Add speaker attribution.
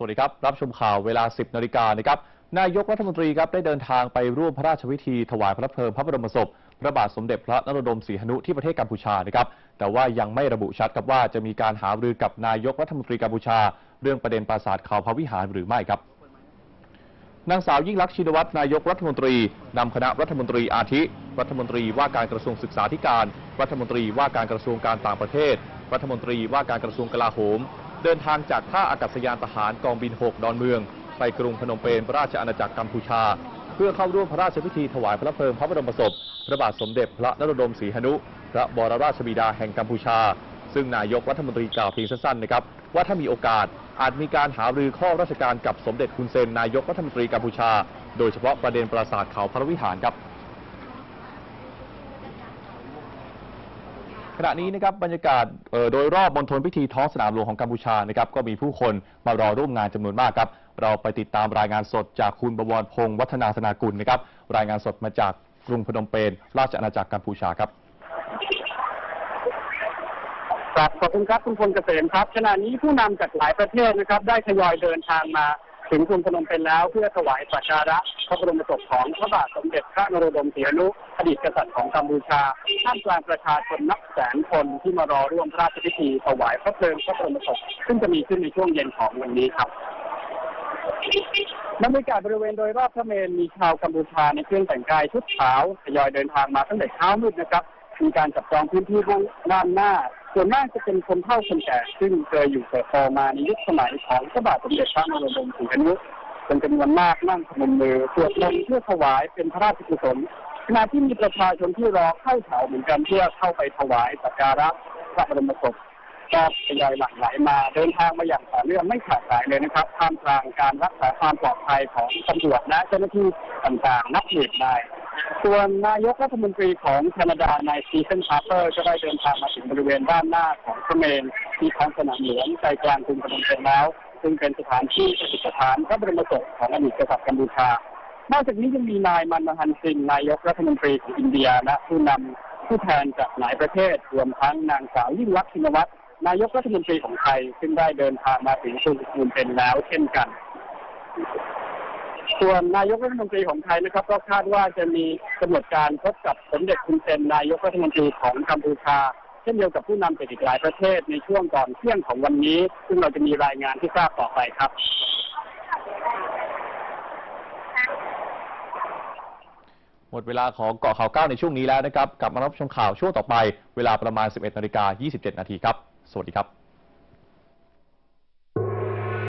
Speaker 1: สวัสดีครับ รับชมข่าวเวลา 10นาฬิกานะครับนายกรัฐมนตรีครับได้เดินทางไปร่วมพระราชพิธีถวายพระเพลิงพระบรมศพ พระบาทสมเด็จพระนโรดมศรีหนุที่ประเทศกัมพูชานะครับแต่ว่ายังไม่ระบุชัดครับว่าจะมีการหารือกับนายกรัฐมนตรีกัมพูชา เรื่องประเด็นปราสาทข่าวพระวิหารหรือไม่ครับนางสาวยิ่งลักษณ์ชินวัตรนายกรัฐมนตรีนำคณะรัฐมนตรีอาทิ รัฐมนตรีว่าการกระทรวงศึกษาธิการ รัฐมนตรีว่าการกระทรวงการต่างประเทศ รัฐมนตรีว่าการกระทรวงกลาโหม เดินทางจากท่าอากาศยานทหารกองบิน 6 ดอนเมือง ไปกรุงพนมเปญราชอาณาจักรกัมพูชา เพื่อเข้าร่วมพระราชพิธีถวายพระเพลิงพระบรมศพ พระบาทสมเด็จพระนรดมศรีหนุ พระบรมราชบิดาแห่งกัมพูชา ซึ่งนายกรัฐมนตรีกล่าวเพียงสั้นๆนะครับว่าถ้ามีโอกาสอาจมีการหารือข้อราชการกับสมเด็จคุณเซนนายกรัฐมนตรีกัมพูชา โดยเฉพาะประเด็นปราสาทเขาพระวิหารครับ ขณะนี้นะครับบรรยากาศโดยรอบบนทนพิธีท้องสนามหลวงของกัมพูชานะครับก็มีผู้คนมารอร่วมงานจำนวนมากครับ เราไปติดตามรายงานสดจากคุณบวรพงศ์วัฒนาธนากุลนะครับรายงานสดมาจากกรุงพนมเปญราชอาณาจักรกัมพูชาครับ
Speaker 2: ครับขอบคุณครับคุณพลเกษมครับขณะนี้ผู้นำจากหลายประเทศนะครับ ได้ทยอยเดินทางมา ถึงกรุงพนมเปญแล้วเพื่อถวายสักการะพระบรมศพของพระบาทสมเด็จพระนโรดมศรีอนุอดีตกษัตริย์ของกัมพูชาท่ามกลางประชาชนนับแสนคนที่มารอร่วมพระราชพิธีถวายพระเพลิงพระบรมศพซึ่งจะมีขึ้นในช่วงเย็นของวันนี้ครับบรรยากาศบริเวณโดยรอบพระเมรุมีชาวกัมพูชาในเครื่องแต่งกายชุดขาวทยอยเดินทางมาตั้งแต่เช้ามืดนะครับมีการจับจองพื้นที่ด้านหน้า ส่วนมากจะเป็นคนเฒ่าคนแก่ซึ่งเคยอยู่เติบโตมาในยุคสมัยของพระบาทสมเด็จพระนเรศวรศรีอนุเป็นจำนวนมากนั่งพนมมือสวดมนต์เพื่อถวายเป็นพระราชกุศลขณะที่มีประชาชนที่รอเข้าแถวเหมือนกันเพื่อเข้าไปถวายสักการะพระบรมศพก็ทยอยหลั่งไหลมาเดินทางมาอย่างต่อเนื่องไม่ขาดสายเลยนะครับท่ามกลางการรักษาความปลอดภัยของตำรวจและเจ้าหน้าที่ต่างๆ นับหมื่นนาย ส่วนนายกรัฐมนตรีของแคนาดานายสตีเฟนพาร์เปอร์ก็ได้เดินทางมาถึงบริเวณด้านหน้าของพระเมนที่ท้องสนามหลวงใจกลางกรุงพนมเปญแล้ว ซึ่งเป็นสถานที่ประดิษฐานพระบรมศพของอดีตกษัตริย์กัมพูชานอกจากนี้ยังมีนายมันมหันต์ซิงนายกรัฐมนตรีของอินเดียและผู้นำผู้แทนจากหลายประเทศรวมทั้งนางสาวยิ่งลักษณ์ชินวัตรนายกรัฐมนตรีของไทย ซึ่งได้เดินทางมาถึงกรุงพนมเปญแล้วเช่นกัน ส่วนนายกรัฐมนตรีของไทยนะครับ ก็คาดว่าจะมีกำหนดการพบกับสมเด็จคุณเซนนายกรัฐมนตรีของกัมพูชา เช่นเดียวกับผู้นำจากอีกหลายประเทศในช่วงก่อนเที่ยงของวันนี้ ซึ่งเราจะมีรายงานที่ทราบต่อไปครับ
Speaker 1: หมดเวลาของเกาะข่าวเก้าในช่วงนี้แล้วนะครับ กลับมารับชมข่าวช่วงต่อไป เวลาประมาณ 11นาฬิกา27 นาทีครับ สวัสดีครับ